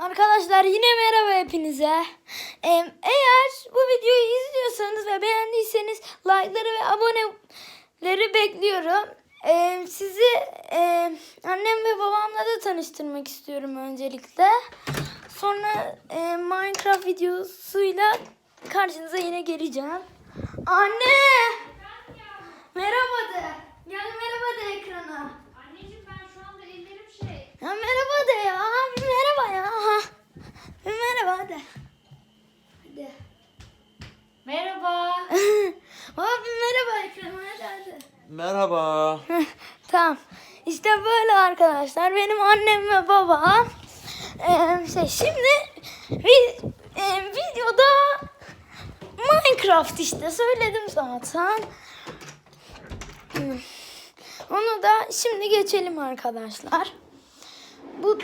Arkadaşlar yine merhaba hepinize. Ee, eğer bu videoyu izliyorsanız ve beğendiyseniz like'ları ve aboneleri bekliyorum. Ee, sizi e, annem ve babamla da tanıştırmak istiyorum öncelikle. Sonra e, Minecraft videosuyla karşınıza yine geleceğim. Anne! Merhaba de. Gel merhaba de ekrana. Anneciğim ben şu anda ellerim şey. Ya merhaba de ya. Merhaba hadi. Hadi. Merhaba. Abi merhaba ekrana hadi hadi. Merhaba. Tamam. İşte böyle arkadaşlar. Benim annem ve babam. Ee, şey, şimdi vi- e, videoda Minecraft işte söyledim zaten. Hmm. Onu da şimdi geçelim arkadaşlar. Bu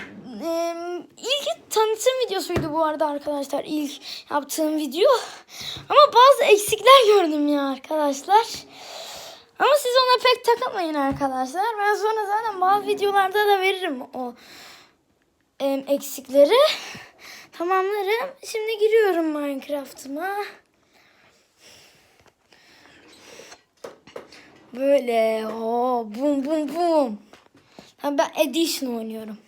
e, ilk tanıtım videosuydu bu arada arkadaşlar. ilk yaptığım video. Ama bazı eksikler gördüm ya arkadaşlar. Ama siz ona pek takılmayın arkadaşlar. Ben sonra zaten bazı videolarda da veririm o em, eksikleri. Tamamlarım. Şimdi giriyorum Minecraft'ıma. Böyle o bum bum bum. Ben Edition oynuyorum.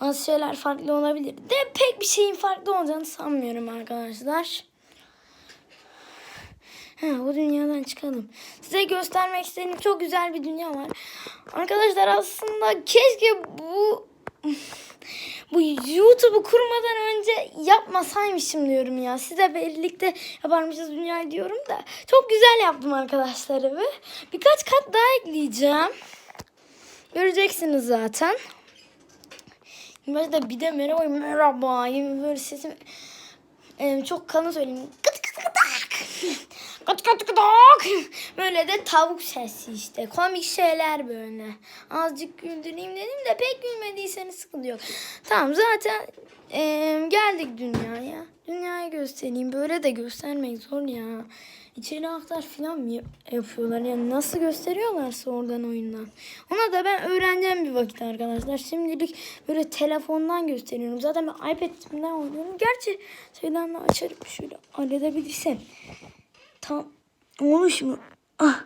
Bazı şeyler farklı olabilir. De pek bir şeyin farklı olacağını sanmıyorum arkadaşlar. Ha, bu dünyadan çıkalım. Size göstermek istediğim çok güzel bir dünya var. Arkadaşlar aslında keşke bu bu YouTube'u kurmadan önce yapmasaymışım diyorum ya. Size birlikte yaparmışız dünyayı diyorum da. Çok güzel yaptım arkadaşlar evi. Birkaç kat daha ekleyeceğim. Göreceksiniz zaten. Başta bir de merhaba merhaba gibi böyle sesim e, çok kalın söyleyeyim. Kıt kıt kıtak. Kıt kıt kıtak. Böyle de tavuk sesi işte. Komik şeyler böyle. Azıcık güldüreyim dedim de pek gülmediyseniz sıkıntı yok. Tamam zaten e, geldik dünyaya. Dünyayı göstereyim. Böyle de göstermek zor ya. İçeri aktar falan mı yap- yapıyorlar? Yani nasıl gösteriyorlarsa oradan oyundan. Ona da ben öğreneceğim bir vakit arkadaşlar. Şimdilik böyle telefondan gösteriyorum. Zaten ben iPad'imden oynuyorum. Gerçi şeyden de açarım şöyle halledebilirsem. Tam olmuş mu? Ah.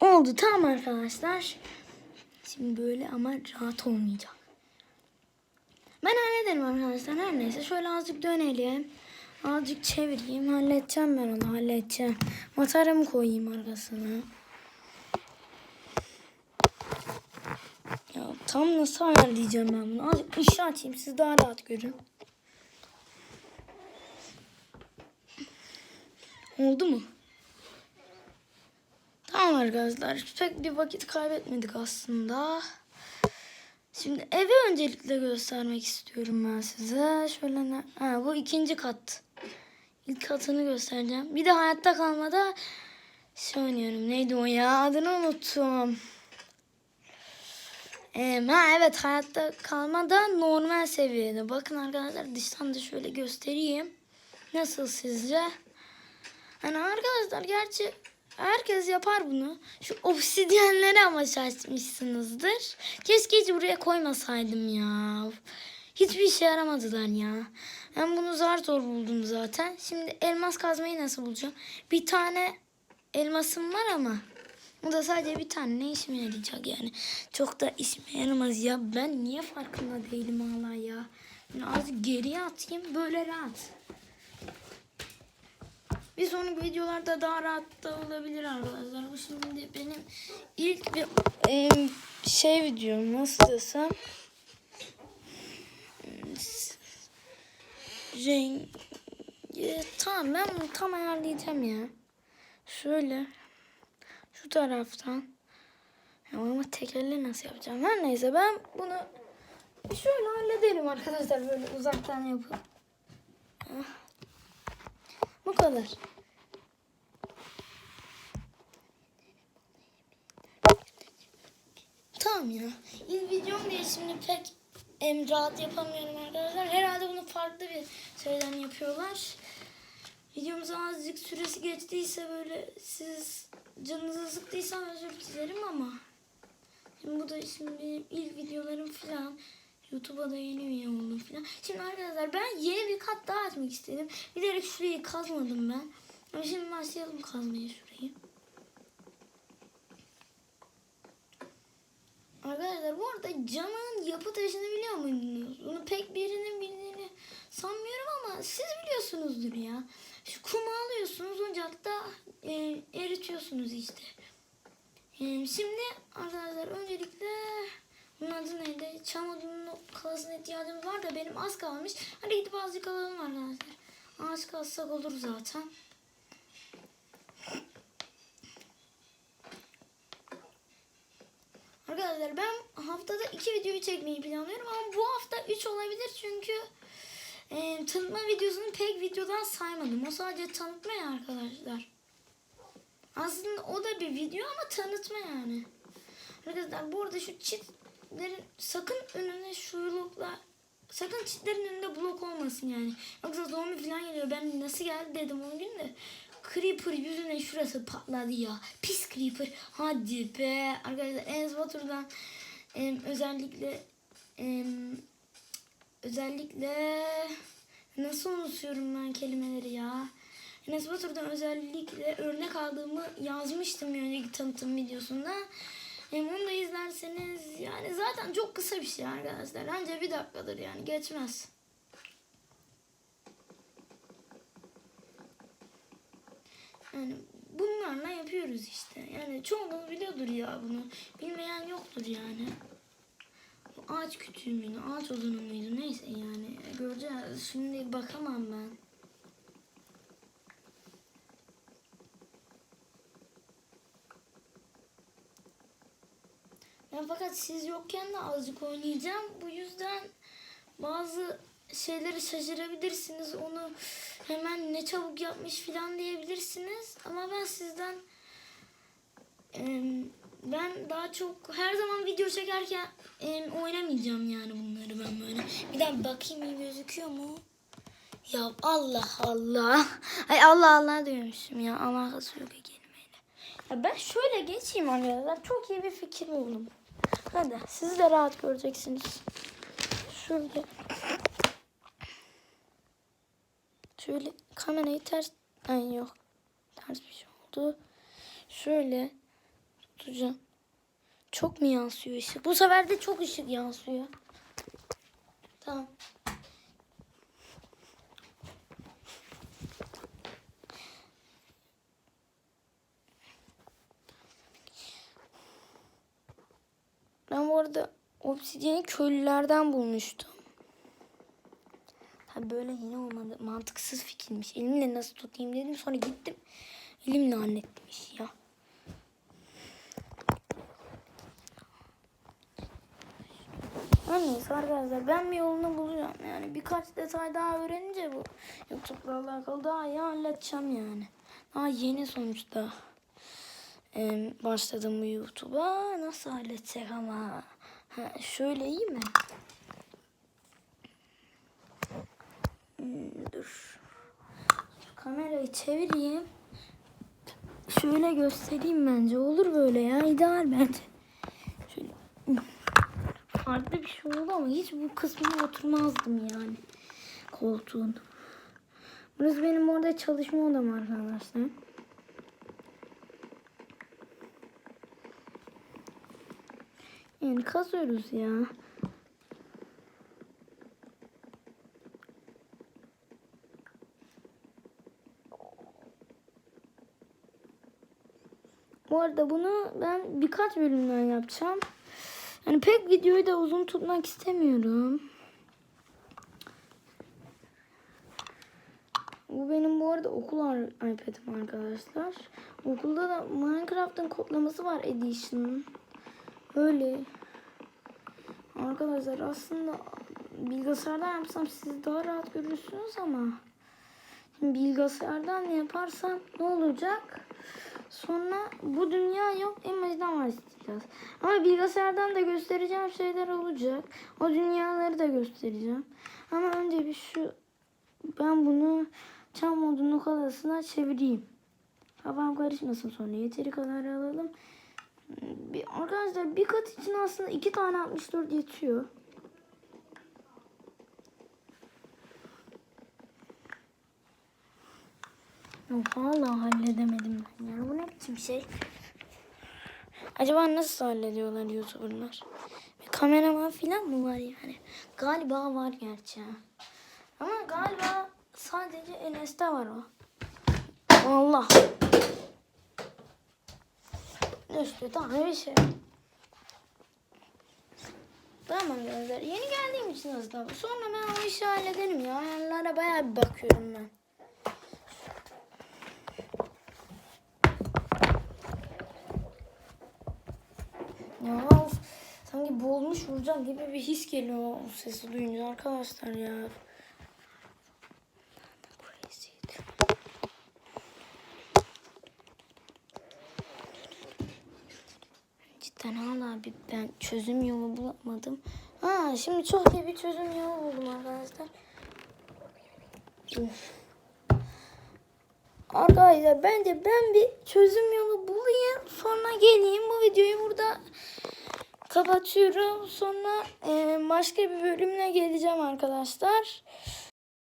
Oldu tamam arkadaşlar. Şimdi böyle ama rahat olmayacak. Ben hallederim arkadaşlar. Her neyse şöyle azıcık dönelim. Azıcık çevireyim. Halledeceğim ben onu halledeceğim. Matarımı koyayım arkasına. Ya tam nasıl ayarlayacağım ben bunu? Azıcık ışığı açayım siz daha rahat görün. Oldu mu? Tamam arkadaşlar. Pek bir vakit kaybetmedik aslında. Şimdi evi öncelikle göstermek istiyorum ben size. Şöyle ne? Ha, bu ikinci kat. İlk katını göstereceğim. Bir de hayatta kalmada şey oynuyorum. Neydi o ya? Adını unuttum. Ee, ha evet hayatta kalmada normal seviyede. Bakın arkadaşlar dıştan da şöyle göstereyim. Nasıl sizce? Hani arkadaşlar gerçi herkes yapar bunu. Şu obsidyenleri ama şaşmışsınızdır. Keşke hiç buraya koymasaydım ya. Hiçbir işe yaramadılar ya. Ben bunu zar zor buldum zaten. Şimdi elmas kazmayı nasıl bulacağım? Bir tane elmasım var ama. Bu da sadece bir tane ne işime yarayacak yani. Çok da işime yaramaz ya. Ben niye farkında değilim hala ya. Yani azıcık geriye atayım böyle rahat. Bir sonraki videolarda daha rahat da olabilir arkadaşlar. Bu şimdi benim ilk bir e, şey videom nasıl desem. Renk tamam ben bunu tam ayarlayacağım ya. Şöyle şu taraftan ama tekerle nasıl yapacağım? Her neyse ben bunu şöyle hallederim arkadaşlar böyle uzaktan yapıp. Heh. Bu kadar. Tamam ya. İlk videom diye şimdi pek em, rahat yapamıyorum arkadaşlar. Herhalde bunu farklı bir şeyden yapıyorlar. Videomuzun azıcık süresi geçtiyse böyle siz canınızı sıktıysa özür dilerim ama. Şimdi bu da şimdi ilk videolarım falan. YouTube'a da yeni üye oldum falan. Şimdi arkadaşlar ben yeni bir kat daha açmak istedim. Bilerek şurayı kazmadım ben. Ama şimdi başlayalım kazmaya şurayı. Arkadaşlar bu arada camın yapı taşını biliyor muydunuz? Bunu pek birinin bildiğini sanmıyorum ama siz biliyorsunuzdur ya. Şu kumu alıyorsunuz ocakta e, eritiyorsunuz işte. E, şimdi arkadaşlar öncelikle bunun adı neydi? Çam odunun kalasına ihtiyacımız var da benim az kalmış. Hadi gidip azıcık alalım arkadaşlar. Az kalsak olur zaten. Arkadaşlar ben haftada iki videoyu çekmeyi planlıyorum ama bu hafta üç olabilir çünkü e, tanıtma videosunu pek videodan saymadım. O sadece tanıtma ya arkadaşlar. Aslında o da bir video ama tanıtma yani. Arkadaşlar bu arada şu çitlerin sakın önüne şuyrukla sakın çitlerin önünde blok olmasın yani. Yoksa zombi falan geliyor. Ben nasıl geldi dedim o gün de. Creeper yüzüne şurası patladı ya. Pis Creeper. Hadi be. Arkadaşlar Enes Batur'dan em, özellikle em, özellikle nasıl unutuyorum ben kelimeleri ya. Enes Batur'dan özellikle örnek aldığımı yazmıştım önceki tanıtım videosunda. Hem onu da izlerseniz yani zaten çok kısa bir şey arkadaşlar. Anca bir dakikadır yani geçmez. Yani bunlarla yapıyoruz işte. Yani çoğunuz biliyordur ya bunu. Bilmeyen yoktur yani. Bu Ağaç kütüğü müydü, ağaç odunu muydu neyse yani. Göreceğiz. Şimdi bakamam ben. Ben fakat siz yokken de azıcık oynayacağım. Bu yüzden bazı şeyleri şaşırabilirsiniz. Onu hemen ne çabuk yapmış falan diyebilirsiniz. Ama ben sizden ben daha çok her zaman video çekerken oynamayacağım yani bunları ben böyle. Bir daha bakayım iyi gözüküyor mu? Ya Allah Allah. Ay Allah Allah diyormuşum ya. Alakası yok kelimeyle. Ya ben şöyle geçeyim arkadaşlar. Çok iyi bir fikir buldum. Hadi siz de rahat göreceksiniz. Şöyle. Şöyle kamerayı ters... Ay yok. Ters bir şey oldu. Şöyle tutacağım. Çok mu yansıyor ışık? Bu sefer de çok ışık yansıyor. Tamam. Ben bu arada obsidiyeni köylülerden bulmuştum. Böyle yine olmadı. Mantıksız fikirmiş. Elimle nasıl tutayım dedim. Sonra gittim. Elimle hallettim işi ya. Neyse arkadaşlar ben bir yolunu bulacağım. Yani birkaç detay daha öğrenince bu YouTube'la alakalı daha iyi halledeceğim yani. Daha yeni sonuçta em, başladım bu YouTube'a. Nasıl halledecek ama? Ha, şöyle iyi mi? Dur. Kamerayı çevireyim. Şöyle göstereyim bence. Olur böyle ya. İdeal bence. Şöyle. Farklı bir şey oldu ama hiç bu kısmına oturmazdım yani. Koltuğun. Burası benim orada çalışma odam arkadaşlar. Yani kazıyoruz ya. Arada bunu ben birkaç bölümden yapacağım. Yani pek videoyu da uzun tutmak istemiyorum. Bu benim bu arada okul iPad'im arkadaşlar. Okulda da Minecraft'ın kodlaması var Edition'ın. Öyle. Arkadaşlar aslında bilgisayardan yapsam siz daha rahat görürsünüz ama bilgisayardan yaparsam ne olacak? Sonra bu dünya yok en baştan başlayacağız. Ama bilgisayardan da göstereceğim şeyler olacak. O dünyaları da göstereceğim. Ama önce bir şu ben bunu çam modunun kalasına çevireyim. Kafam karışmasın sonra yeteri kadar alalım. Bir, arkadaşlar bir kat için aslında iki tane 64 yetiyor. Hala halledemedim ben ya. Bu ne biçim şey? Acaba nasıl hallediyorlar YouTuber'lar? Bir kameraman falan mı var yani? Galiba var gerçi. Ama galiba sadece Enes'te var o. Allah. Üstü tane bir şey. Tamam arkadaşlar. Yeni geldiğim için aslında. Sonra ben o işi hallederim ya. Ayarlara bayağı bir bakıyorum ben. Boğulmuş vuracağım gibi bir his geliyor o sesi duyunca arkadaşlar ya. Cidden hala bir ben çözüm yolu bulamadım. Ha şimdi çok iyi bir çözüm yolu buldum arkadaşlar. Arkadaşlar bence ben bir çözüm yolu bulayım. Sonra geleyim bu videoyu burada kapatıyorum. Sonra e, başka bir bölümle geleceğim arkadaşlar.